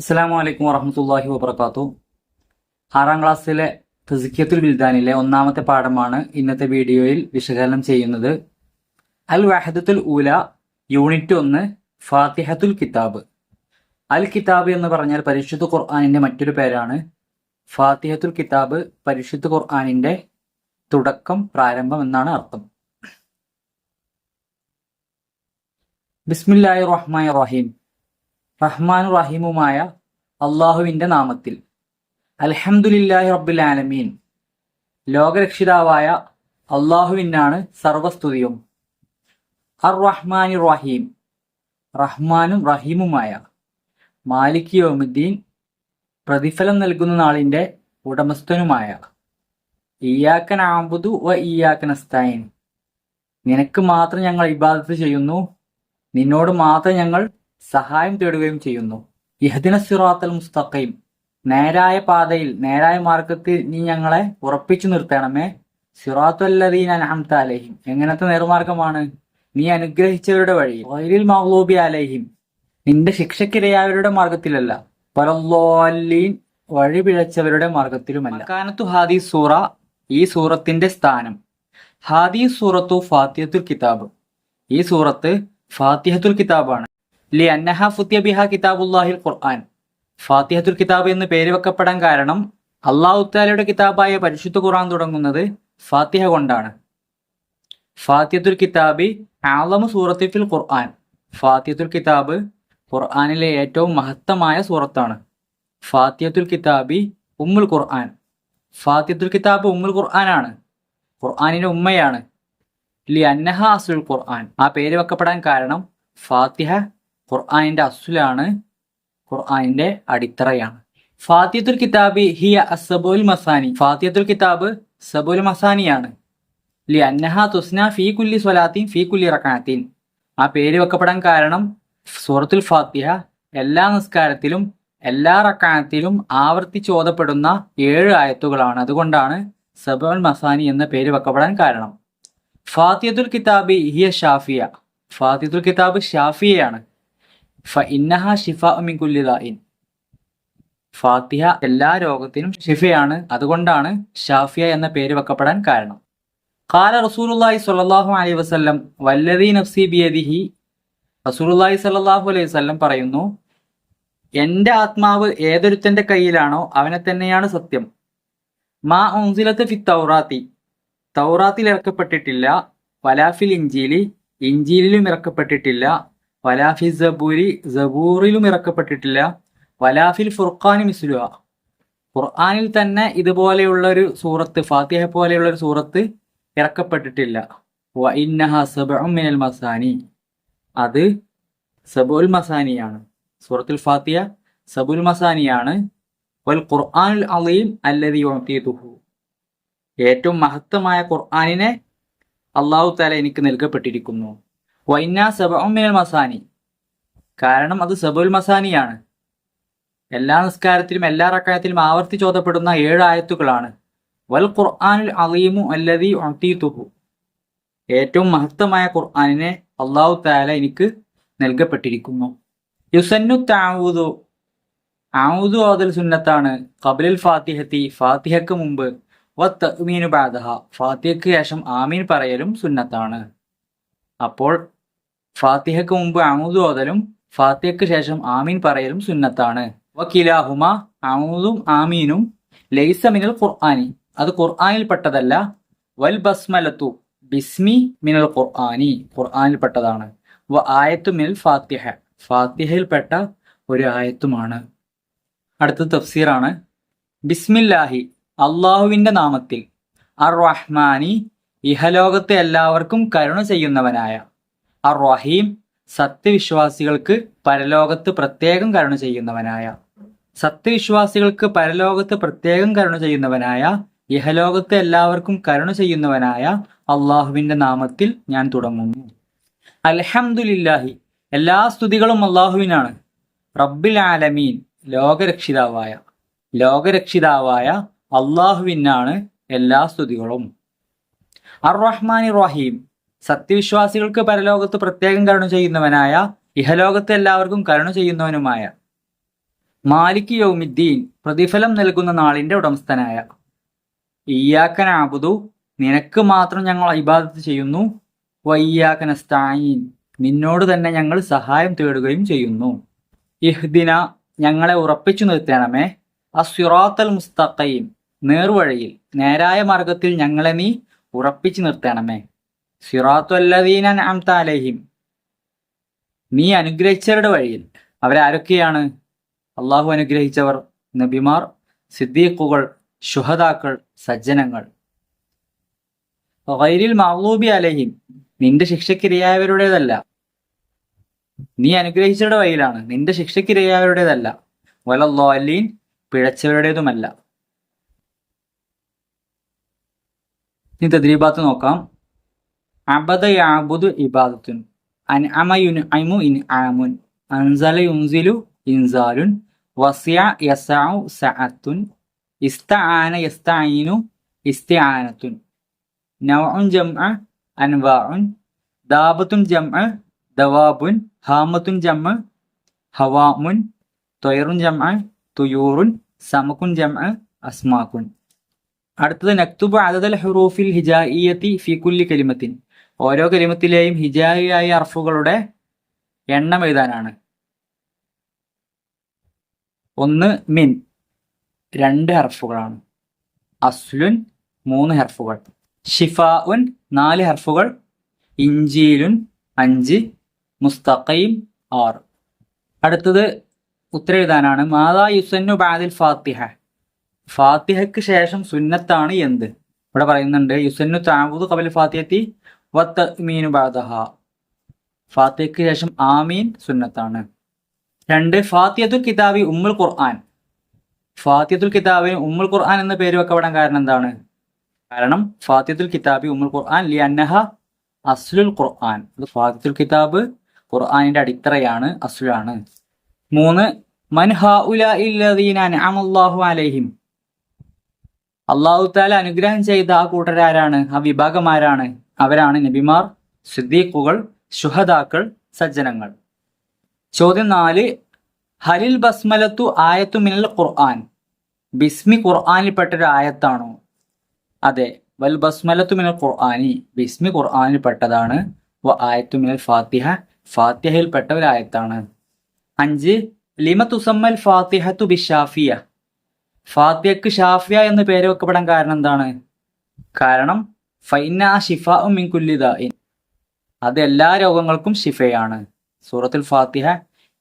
അസ്സാം വലൈക്കും വറഹമത്തല്ലാഹി വബർക്കാത്തു ആറാം ക്ലാസ്സിലെ ഫിസിക്കത്തുൽ ബിൽദാനിലെ ഒന്നാമത്തെ പാഠമാണ് ഇന്നത്തെ വീഡിയോയിൽ വിശകലനം ചെയ്യുന്നത്. അൽ വഹദത്തുൽ ഊല യൂണിറ്റ് ഒന്ന് ഫാത്തിഹത്തുൽ കിതാബ്. അൽ കിതാബ് എന്ന് പറഞ്ഞാൽ പരിശുദ്ധ ഖുർആാനിന്റെ മറ്റൊരു പേരാണ്. ഫാത്തിഹത്തുൽ കിതാബ് പരിശുദ്ധ ഖുർആാനിന്റെ തുടക്കം പ്രാരംഭം എന്നാണ് അർത്ഥം. ബിസ്മില്ലാഹി റഹ്മാൻ റഹീം. റഹ്മാൻ റഹീമുമായ അള്ളാഹുവിന്റെ നാമത്തിൽ. അലഹമുല്ലാഹി റബ്ബുൽ ആലമീൻ. ലോകരക്ഷിതാവായ അള്ളാഹുവിനാണ് സർവസ്തുതിയും. അർ റഹ്മാൻ റഹീം. റഹ്മാനും റഹീമുമായ മാലിക് യോമുദ്ദീൻ പ്രതിഫലം നൽകുന്ന നാളിന്റെ ഉടമസ്ഥനുമായ. ഇയാക്കൻ ആമ്പുദു വ ഇയാക്കൻ അസ്തായൻ നിനക്ക് മാത്രം ഞങ്ങൾ ഇബാദത്ത് ചെയ്യുന്നു. നിന്നോട് മാത്രം ഞങ്ങൾ സഹായം തേടുകയും ചെയ്യുന്നു. യഹദിന സിറാത്തൽ മുസ്തഖീം. നേരായ പാതയിൽ നേരായ മാർഗത്തിൽ നീ ഞങ്ങളെ ഉറപ്പിച്ചു നിർത്തണമേ. സിറാത്തുല്ലദീൻ അൻഅംത അലൈഹിം. എങ്ങനത്തെ നേർമാർഗമാണ്? നീ അനുഗ്രഹിച്ചവരുടെ വഴി. വൈരിൽ മഹ്ലൂബി അലൈഹിം. നിന്റെ ശിക്ഷക്കിരയായവരുടെ മാർഗത്തിലല്ല. പരല്ലോല്ലീൻ വഴി പിഴച്ചവരുടെ മാർഗത്തിലുമല്ല. കാനത്തു ഹാദി സൂറ ഈ സൂറത്തിന്റെ സ്ഥാനം. ഹാദി സൂറത്തു ഫാത്തിഹത്തുൽ കിതാബ്. ഈ സൂറത്ത് ഫാത്തിഹത്തുൽ കിതാബാണ്. ബിഹ കിതാബുല്ലാഹിൽ ഖുർആൻ. ഫാത്തിഹത്തുൽ കിതാബ് എന്ന് പേര് വെക്കപ്പെടാൻ കാരണം അള്ളാഹു താലയുടെ കിതാബായ പരിശുദ്ധ ഖുർആൻ തുടങ്ങുന്നത് ഫാത്തിഹ കൊണ്ടാണ്. ഫാത്തിഹത്തുൽ കിതാബി ആലമു സൂറത്തിഫിൽ ഖുർആൻ. ഫാത്തിഹത്തുൽ കിതാബ് ഖുർആാനിലെ ഏറ്റവും മഹത്തമായ സൂറത്താണ്. ഫാത്തിഹത്തുൽ കിതാബി ഉമ്മുൽ ഖുർആൻ. ഫാത്തിഹത്തുൽ കിതാബ് ഉമ്മുൽ ഖുർആനാണ്. ഖുർആാനിന്റെ ഉമ്മയാണ്. ലി അന്നഹ അസുൽ ഖുർആൻ. ആ പേര് വെക്കപ്പെടാൻ കാരണം ഫാത്തിഹ ഖുർആനിന്റെ അസുലാണ് ഖുർആാനിന്റെ അടിത്തറയാണ്. ഫാത്തിയത്തുൽ കിതാബ് ഹിയ അസബുൽ മസാനി. ഫാത്തിയത്തുൽ കിതാബ് സബുൽ മസാനിയാണ്. ലി അന്നഹ തുസ്ന ഫീ കുല്ലി സ്വലാത്തിൻ ഫീ കുല്ലി റക്കാത്തിൻ. ആ പേര് വെക്കപ്പെടാൻ കാരണം സൂറത്തുൽ ഫാത്തിഹ എല്ലാ നിസ്കാരത്തിലും എല്ലാ റക്കാനത്തിലും ആവർത്തിച്ച് ഓതപ്പെടുന്ന ഏഴ് ആയത്തുകളാണ്. അതുകൊണ്ടാണ് സബുൽ മസാനി എന്ന പേര് വെക്കപ്പെടാൻ കാരണം. ഫാത്തിയത്തുൽ കിതാബ് ഹിയ ഷാഫിയ. ഫാത്തിയത്തുൽ കിതാബ് ഷാഫിയയാണ്. ഫാത്തിഹ എല്ലാ രോഗത്തിനും ഷിഫയാണ് അതുകൊണ്ടാണ് ഷാഫിയ എന്ന പേര് വെക്കപ്പെടാൻ കാരണം. കാല റസൂലുള്ളാഹി സ്വല്ലല്ലാഹു അലൈഹി വസല്ലം വല്ലതി നഫ്സി ബിയദിഹി റസൂലുള്ളാഹി സ്വല്ലല്ലാഹു അലൈഹി വസല്ലം പറയുന്നു എന്റെ ആത്മാവ് ഏതൊരുത്തന്റെ കയ്യിലാണോ അവനെ തന്നെയാണ് സത്യം. മാ ഉൻസിലത്ത് ഫി തൗറാത്തി. തൗറാത്തിൽ ഇറക്കപ്പെട്ടിട്ടില്ല. വലാഫിൽ ഇഞ്ചീലി ഇഞ്ചീലിലും ഇറക്കപ്പെട്ടിട്ടില്ല. വലാഫി സബൂരി സബൂറിലും ഇറക്കപ്പെട്ടിട്ടില്ല. വലാഫിൽ ഫുർഖാനി മിസ്ലു ഖുർആാനിൽ തന്നെ ഇതുപോലെയുള്ള ഒരു സൂറത്ത് ഫാത്തിഹ പോലെയുള്ള ഒരു സൂറത്ത് ഇറക്കപ്പെട്ടിട്ടില്ല. വ ഇന്നഹ മസാനി. അത് സബുൽ മസാനിയാണ്. സൂറത്തുൽ ഫാത്തിയ സബുൽ മസാനിയാണ്. വൽ ഖുർആാനുൽ അലീം അല്ലതി ഏറ്റവും മഹത്തമായ ഖുർആാനിനെ അള്ളാഹു താല എനിക്ക് നൽകപ്പെട്ടിരിക്കുന്നു. വൈന സബഉം മിനൽ മസാനി. കാരണം അത് സബുൽ മസാനിയാണ്. എല്ലാ നിസ്കാരത്തിലും എല്ലാ റക്കായത്തിലും ആവർത്തിച്ച് ഏഴ് ആയത്തുകളാണ്. വൽ ഖുർആനുൽ അലീമു അല്ലദി ഉഅതീതുഹു ഏറ്റവും മഹത്തമായ ഖുർആാനിനെ അള്ളാഹു താല എനിക്ക് നൽകപ്പെട്ടിരിക്കുന്നു. യുസന്നു താവൂദു ആവുദു ഓതൽ സുന്നത്താണ്. കബലിൽ ഫാത്തിഹത്തി ഫാത്തിഹക്ക് മുമ്പ്. വത്തമീനു ബാദഹ ഫാത്തിഹക്ക് ശേഷം ആമീൻ പറയലും സുന്നത്താണ്. അപ്പോൾ ഫാത്തിഹക്ക് മുമ്പ് ആമുദു ഓതലും ഫാത്തിഹക്ക് ശേഷം ആമീൻ പറയലും സുന്നത്താണ്. വക്കിലാഹുമ ആമുദും ആമീനും ലൈസ മിനൽ ഖുർആനി. അത് ഖുർആനിൽപ്പെട്ടതല്ല. വൽ ബസ്മലത്തു ബിസ്മി മിനൽ ഖുർആനി. ഖുർആനിൽപ്പെട്ടതാണ്. വ ആയത്തു മിനൽ ഫാത്തിഹ. ഫാത്തിഹയിൽപ്പെട്ട ഒരു ആയത്തുമാണ്. അടുത്ത തഫ്സീറാണ്. ബിസ്മില്ലാഹി അള്ളാഹുവിന്റെ നാമത്തിൽ. അർ റഹ്മാനി ഇഹലോകത്തെ എല്ലാവർക്കും കരുണ ചെയ്യുന്നവനായ അർ സത്യവിശ്വാസികൾക്ക് പരലോകത്ത് പ്രത്യേകം കരുണ ചെയ്യുന്നവനായ. സത്യവിശ്വാസികൾക്ക് പരലോകത്ത് പ്രത്യേകം കരുണ ചെയ്യുന്നവനായ ഇഹലോകത്തെ എല്ലാവർക്കും കരുണ ചെയ്യുന്നവനായ അള്ളാഹുവിന്റെ നാമത്തിൽ ഞാൻ തുടങ്ങുന്നു. അലഹമുല്ലാഹി എല്ലാ സ്തുതികളും അള്ളാഹുവിനാണ്. റബ്ബിൽ ആലമീൻ ലോകരക്ഷിതാവായ ലോകരക്ഷിതാവായ അള്ളാഹുവിനാണ് എല്ലാ സ്തുതികളും. അർ റഹ്മാൻ റഹീം സത്യവിശ്വാസികൾക്ക് പരലോകത്ത് പ്രത്യേകം കരുണ ചെയ്യുന്നവനായ ഇഹലോകത്ത് എല്ലാവർക്കും കരുണ ചെയ്യുന്നവനുമായ മാലിക് യൗമിദ്ദീൻ പ്രതിഫലം നൽകുന്ന നാളിന്റെ ഉടമസ്ഥനായ. ഇയ്യാക്കനാബുദു നിനക്ക് മാത്രം ഞങ്ങൾ ഇബാദത്ത് ചെയ്യുന്നു. വയ്യാക്കന അസ്തായീൻ നിന്നോട് തന്നെ ഞങ്ങൾ സഹായം തേടുകയും ചെയ്യുന്നു. ഇഹ്ദിന ഞങ്ങളെ ഉറപ്പിച്ചു നിർത്തണമേ. അസ്യുറാത്തൽ മുസ്തഖീം നേർവഴിയിൽ നേരായ മാർഗത്തിൽ ഞങ്ങളെ നീ ഉറപ്പിച്ചു നിർത്തണമേ. സിറാത്തു അല്ലദീന അലൈഹിം. നീ അനുഗ്രഹിച്ചവരുടെ വഴിയിൽ. അവരാരൊക്കെയാണ്? അള്ളാഹു അനുഗ്രഹിച്ചവർ നബിമാർ സിദ്ദീഖുകൾ ശുഹദാക്കൾ സജ്ജനങ്ങൾ. വൈരിൽ മഹ്ലൂബി അലഹിം. നിന്റെ ശിക്ഷക്കിരയായവരുടേതല്ല. നീ അനുഗ്രഹിച്ചവരുടെ വഴിയിലാണ്. നിന്റെ ശിക്ഷക്കിരയായവരുടേതല്ല. വലല്ലോലീൻ പിഴച്ചവരുടേതുമല്ല. ഇനി തദ്രീബാത്ത് നോക്കാം. അബദ യാബുദു ഇബാദത്തുൻ അൻ അമയുൻ അമു ഇൻ ആമുൻ അൻസല യുൻസിലു ഇൻസാലുൻ വസിയ യസഉ സഅത്തുൻ ഇസ്തആന യസ്തഈനു ഇസ്തിആനത്തുൻ നൗഉൻ ജംഅ അൻവാഉൻ ദാബത്തുൻ ജംഅ ദവാബുൻ ഹാമത്തുൻ ജംഅ ഹവാമുൻ തൊയറുൻ ജംഅ തുയൂറുൻ സമക്കുൻ ജംഅ അസ്മാക്കുൻ അടുത്തത് നക്തുബ് അദദൽ ഹുറൂഫിൽ ഹിജായിയത്തി ഫി കുല്ലി കലിമത്തിൻ ഓരോ കലിമത്തിലെയും ഹിജായിയായ അർഫുകളുടെ എണ്ണം എഴുതാനാണ്. ഒന്ന് മിൻ രണ്ട് ഹർഫുകളാണ്. അസ്ലുൻ മൂന്ന് ഹർഫുകൾ. ഷിഫാഉൻ നാല് ഹർഫുകൾ. ഇഞ്ചീലുൻ അഞ്ച്. മുസ്തഖീം ആറ്. അടുത്തത് ഉത്തരം എഴുതാനാണ്. മാതാ യുസന്നു ബാദിൽ ഫാത്തിഹ. ഫാത്തിഹയ്ക്ക് ശേഷം സുന്നത്താണ് എന്ത്? ഇവിടെ പറയുന്നുണ്ട് യുസന്നു താബുദ് കബൽ ഫാത്തിഹത്തി വത്തമീനു ബാദഹ. ഫാത്തിഹയ്ക്ക് ശേഷം ആമീൻ സുന്നത്താണ്. രണ്ട് ഫാത്തിയത്തുൽ കിതാബി ഉമ്മുൽ ഖുർആൻ. ഫാത്തിയത്തുൽ കിതാബിന് ഉമ്മുൽ ഖുർആൻ എന്ന പേര് വെക്കപ്പെടാൻ കാരണം എന്താണ്? കാരണം ഫാത്തിയത്തുൽ കിതാബി ഉമ്മുൽ ഖുർആൻ ലി അന്നഹ അസ്ലുൽ ഖുർആൻ. അത് ഫാത്തിയത്തുൽ കിതാബ് ഖുർആാനിന്റെ അടിത്തറയാണ് അസുലാണ്. മൂന്ന് അലൈഹിം. അള്ളാഹു താല അനുഗ്രഹം ചെയ്ത ആ കൂട്ടരാരാണ്? ആ വിഭാഗമാരാണ് അവരാണ് നബിമാർ സിദ്ദീഖുകൾ ശുഹദാക്കൾ സജ്ജനങ്ങൾ. ചോദ്യം നാല് ഹലിൽ ബസ്മലത്തു ആയത്തു മിനൽ ഖുർആൻ? ബിസ്മി ഖുർആനിൽപ്പെട്ട ഒരു ആയത്താണോ അതെ വൽ ബസ്മലത്തു മിനൽ ഖുർആാനി. ബിസ്മി ഖുർആനിൽപ്പെട്ടതാണ് വ ആയത്തു മിനൽ ഫാത്തിഹ. ഫാത്തിഹയിൽപ്പെട്ട ഒരു ആയത്താണ് അഞ്ച് ലിമ തുസമ്മൽ ഫാത്തിഹത്തു ബിഷാഫിയ ഫാത്തിഹക്ക് ഷാഫിയ എന്ന് പേര് വെക്കപ്പെടാൻ കാരണം എന്താണ്? കാരണം ഫൈന ഷിഫ അത് എല്ലാ രോഗങ്ങൾക്കും ഷിഫയാണ് സൂറത്തുൽ ഫാത്തിഹ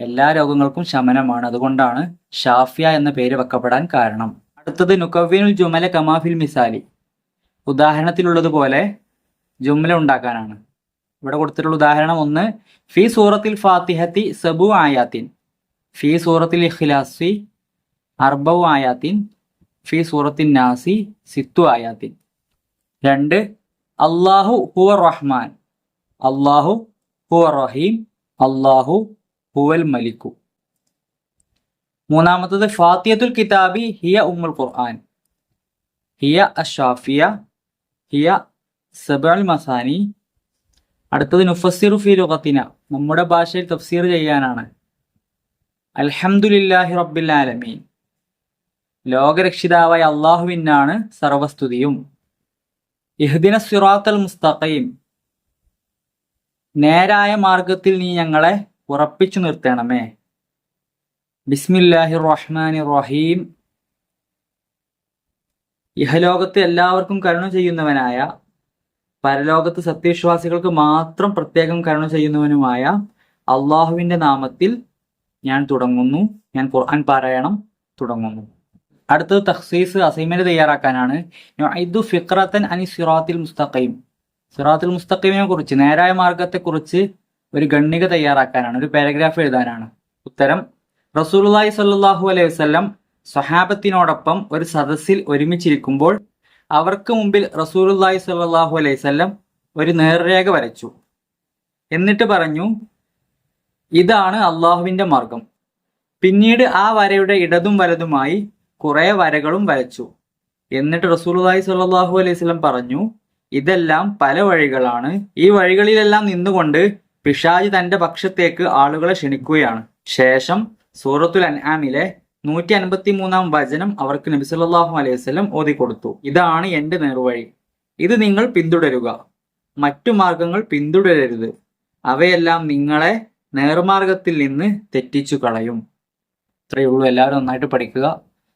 എല്ലാ രോഗങ്ങൾക്കും ശമനമാണ്. അതുകൊണ്ടാണ് ഷാഫിയ എന്ന പേര് വെക്കപ്പെടാൻ കാരണം. അടുത്തത് നുക്കവീനുൽ ജുമല കമാഫിൽ മിസാലി. ഉദാഹരണത്തിലുള്ളതുപോലെ ജുമല ഉണ്ടാക്കാനാണ്. ഇവിടെ കൊടുത്തിട്ടുള്ള ഉദാഹരണം ഒന്ന് ഫി സൂറത്തിൽ ഫാത്തിഹത്തി സബു ആയാത്തിൻ. ഫി സൂറത്തിൽ ഇഖ്ലാസി അർബു ആയാത്തിൻ. ഫി സൂറത്തിൻ നാസി സിത്തു ആയാത്തിൻ. രണ്ട് അള്ളാഹു ഹുവർ റഹ്മാൻ. അള്ളാഹു ഹുവർ റഹീം. അള്ളാഹു ഹുവൽ മലിക്കു. മൂന്നാമത്തത് ഫാത്തിയത്തുൽ കിതാബി ഹിയ ഉമ്മുൽ ഖുർആൻ. ഹിയ അഷാഫിയ ഹിയ സബൽ മസാനി. അടുത്തത് നുഫസിറു ഫി ലുഖത്തിന നമ്മുടെ ഭാഷയിൽ തഫ്സീർ ചെയ്യാനാണ്. അൽഹംദുലില്ലാഹി റബ്ബിൽ ആലമീൻ. ലോകരക്ഷിതാവായ അള്ളാഹുവിനാണ് സർവസ്തുതിയും. ഇഹ്ദിന സിറാത്തൽ മുസ്തഖീം. നേരായ മാർഗത്തിൽ നീ ഞങ്ങളെ ഉറപ്പിച്ചു നിർത്തണമേ. ബിസ്മില്ലാഹി റഹ്മാനി റഹീം. ഇഹലോകത്ത് എല്ലാവർക്കും കരുണ ചെയ്യുന്നവനായ പരലോകത്ത് സത്യവിശ്വാസികൾക്ക് മാത്രം പ്രത്യേകം കരുണ ചെയ്യുന്നവനുമായ അള്ളാഹുവിന്റെ നാമത്തിൽ ഞാൻ തുടങ്ങുന്നു. ഞാൻ ഖുർആൻ പാരായണം തുടങ്ങുന്നു. അടുത്തത് തഹ്സീസ് അസൈൻമെന്റ് തയ്യാറാക്കാനാണ്. ഇത് ഫിക്രത്തൻ അനി സിറാത്തിൽ മുസ്തഖീം. സിറാത്തിൽ മുസ്തഖീമിനെ കുറിച്ച് നേരായ മാർഗത്തെക്കുറിച്ച് ഒരു ഗണ്ണിക തയ്യാറാക്കാനാണ് ഒരു പാരഗ്രാഫ് എഴുതാനാണ്. ഉത്തരം റസൂലുള്ളാഹി സ്വല്ലല്ലാഹു അലൈഹി വസല്ലം സ്വഹാബത്തിനോടൊപ്പം ഒരു സദസ്സിൽ ഒരുമിച്ചിരിക്കുമ്പോൾ അവർക്ക് മുമ്പിൽ റസൂലുള്ളാഹി സ്വല്ലല്ലാഹു അലൈഹി വസല്ലം ഒരു നേർരേഖ വരച്ചു. എന്നിട്ട് പറഞ്ഞു ഇതാണ് അള്ളാഹുവിന്റെ മാർഗം പിന്നീട് ആ വരയുടെ ഇടതും വലതുമായി കുറെ വരകളും വരച്ചു. എന്നിട്ട് റസൂലുള്ളാഹി സ്വല്ലല്ലാഹു അലൈഹി വസല്ലം പറഞ്ഞു ഇതെല്ലാം പല വഴികളാണ്. ഈ വഴികളിലെല്ലാം നിന്നുകൊണ്ട് പിഷാജ് തന്റെ പക്ഷത്തേക്ക് ആളുകളെ ക്ഷണിക്കുകയാണ്. ശേഷം സൂറത്തുൽ അൻആമിലെ നൂറ്റി അൻപത്തി മൂന്നാം വചനം അവർക്ക് നബി സല്ലാഹു അലൈഹി വസല്ലം ഓതിക്കൊടുത്തു. ഇതാണ് എന്റെ നേർവഴി. ഇത് നിങ്ങൾ പിന്തുടരുക. മറ്റു മാർഗങ്ങൾ പിന്തുടരരുത്. അവയെല്ലാം നിങ്ങളെ നേർമാർഗത്തിൽ നിന്ന് തെറ്റിച്ചു കളയും. ഇത്രയേ ഉള്ളൂ. എല്ലാവരും നന്നായിട്ട് പഠിക്കുക.